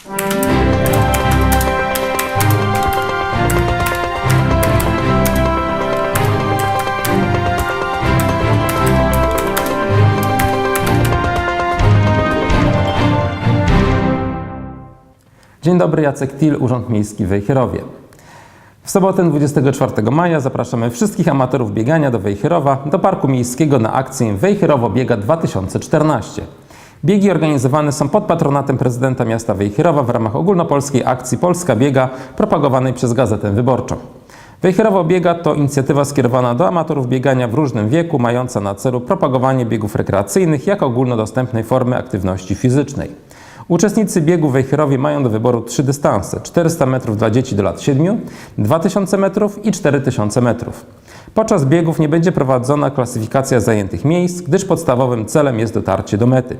Dzień dobry, Jacek Til, Urząd Miejski w Wejherowie. W sobotę 24 maja zapraszamy wszystkich amatorów biegania do Wejherowa, do Parku Miejskiego na akcję Wejherowo Biega 2014. Biegi organizowane są pod patronatem prezydenta miasta Wejherowa w ramach ogólnopolskiej akcji Polska Biega propagowanej przez Gazetę Wyborczą. Wejherowo Biega to inicjatywa skierowana do amatorów biegania w różnym wieku, mająca na celu propagowanie biegów rekreacyjnych jako ogólnodostępnej formy aktywności fizycznej. Uczestnicy biegu w Wejherowie mają do wyboru trzy dystanse: 400 metrów dla dzieci do lat 7, 2000 metrów i 4000 metrów. Podczas biegów nie będzie prowadzona klasyfikacja zajętych miejsc, gdyż podstawowym celem jest dotarcie do mety.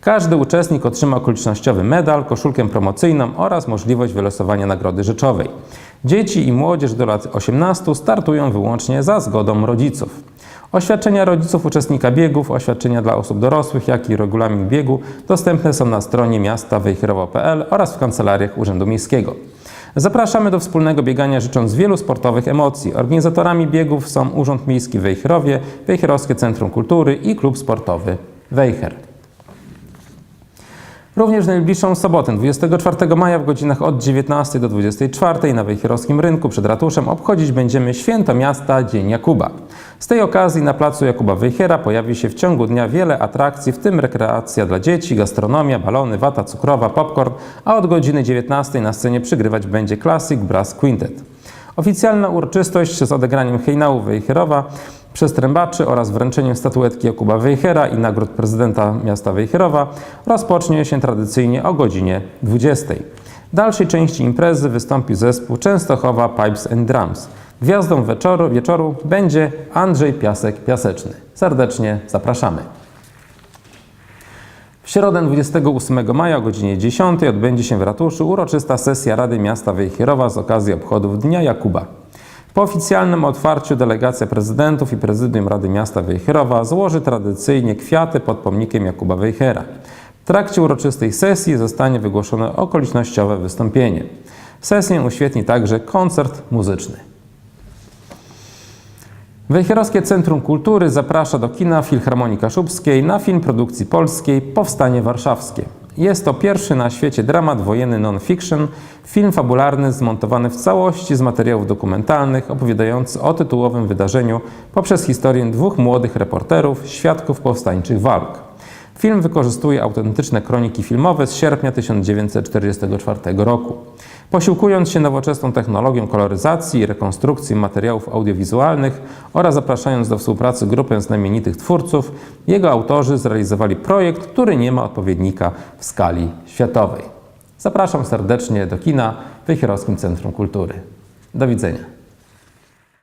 Każdy uczestnik otrzyma okolicznościowy medal, koszulkę promocyjną oraz możliwość wylosowania nagrody rzeczowej. Dzieci i młodzież do lat 18 startują wyłącznie za zgodą rodziców. Oświadczenia rodziców uczestnika biegów, oświadczenia dla osób dorosłych, jak i regulamin biegu dostępne są na stronie miasta oraz w kancelariach Urzędu Miejskiego. Zapraszamy do wspólnego biegania życząc wielu sportowych emocji. Organizatorami biegów są Urząd Miejski Wejherowie, Wejherowskie Centrum Kultury i Klub Sportowy Wejher. Również najbliższą sobotę, 24 maja w godzinach od 19 do 24 na Wejherowskim Rynku przed ratuszem obchodzić będziemy Święto Miasta Dzień Jakuba. Z tej okazji na placu Jakuba Wejhera pojawi się w ciągu dnia wiele atrakcji, w tym rekreacja dla dzieci, gastronomia, balony, wata cukrowa, popcorn, a od godziny 19 na scenie przygrywać będzie Classic Brass Quintet. Oficjalna uroczystość z odegraniem hejnału Wejherowa przez trębaczy oraz wręczeniem statuetki Jakuba Wejhera i nagród prezydenta miasta Wejherowa rozpocznie się tradycyjnie o godzinie 20. W dalszej części imprezy wystąpi zespół Częstochowa Pipes and Drums. Gwiazdą wieczoru, wieczoru będzie Andrzej Piasek-Piaseczny. Serdecznie zapraszamy. W środę 28 maja o godzinie 10 odbędzie się w ratuszu uroczysta sesja Rady Miasta Wejherowa z okazji obchodów Dnia Jakuba. Po oficjalnym otwarciu delegacja prezydentów i prezydium Rady Miasta Wejherowa złoży tradycyjnie kwiaty pod pomnikiem Jakuba Wejhera. W trakcie uroczystej sesji zostanie wygłoszone okolicznościowe wystąpienie. Sesję uświetni także koncert muzyczny. Wejherowskie Centrum Kultury zaprasza do kina Filharmonii Kaszubskiej na film produkcji polskiej Powstanie Warszawskie. Jest to pierwszy na świecie dramat wojenny non-fiction, film fabularny zmontowany w całości z materiałów dokumentalnych, opowiadający o tytułowym wydarzeniu poprzez historię dwóch młodych reporterów, świadków powstańczych walk. Film wykorzystuje autentyczne kroniki filmowe z sierpnia 1944 roku. Posiłkując się nowoczesną technologią koloryzacji i rekonstrukcji materiałów audiowizualnych oraz zapraszając do współpracy grupę znamienitych twórców, jego autorzy zrealizowali projekt, który nie ma odpowiednika w skali światowej. Zapraszam serdecznie do kina w Wejherowskim Centrum Kultury. Do widzenia.